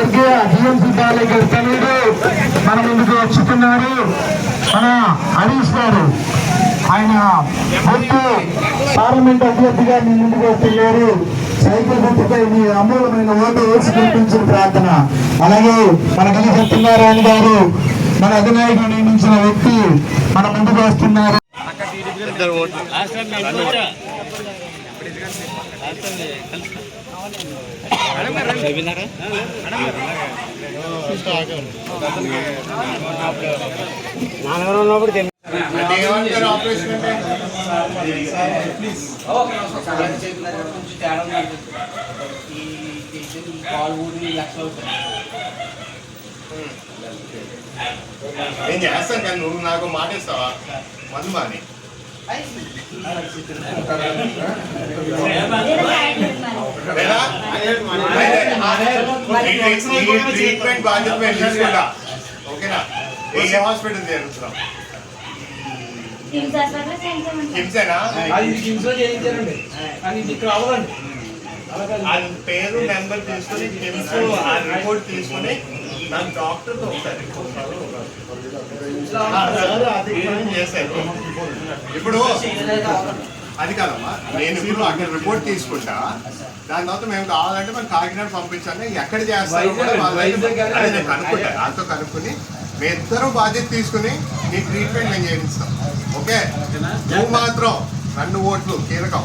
అలాగే జిఎంసీ బాలయ్య తనయుడు మన ముందుకు వచ్చుతున్నారు మన హరీష్ గారు ఆయన ముందు పార్లమెంట్ అభ్యర్థిగా మీ ముందుకు వస్తున్నారు. సైకిల్ గుర్తుపై మీ అమూలమైన ఓటు వేసి కల్పించిన ప్రార్థన. అలాగే మన గలి సత్యనారాయణ గారు మన అధినాయకుడు నియమించిన వ్యక్తి మన ముందుకు వస్తున్నారు. అంటే ఏమంటారు ఆపరేషన్ నేను చేస్తాను కానీ నువ్వు నాకు మాట మధుమాని ట్రీట్మెంట్ బాధ్యత మేము ఓకేనా ఏ హాస్పిటల్ చేరుతున్నాం అది పేరు నెంబర్ తీసుకొని ఆ రిపోర్ట్ తీసుకొని నాకు ఒకసారి సార్ చేశారు? ఇప్పుడు అది కాదమ్మా నేను ఇప్పుడు అక్కడ రిపోర్ట్ తీసుకుంటా దాని తర్వాత మేము కావాలంటే మనం కాకినాడ పంపించాలి ఎక్కడ చేస్తారో కూడా వాళ్ళ దగ్గర- వైజాగ్ కానీ- అదే నేను కనుక్కుంటా దాంతో కనుక్కొని మీ ఇద్దరం బాధ్యత తీసుకుని నీ ట్రీట్మెంట్ మేము చేయిస్తాం ఓకే? నువ్వు మాత్రం రెండు ఓట్లు కీలకం.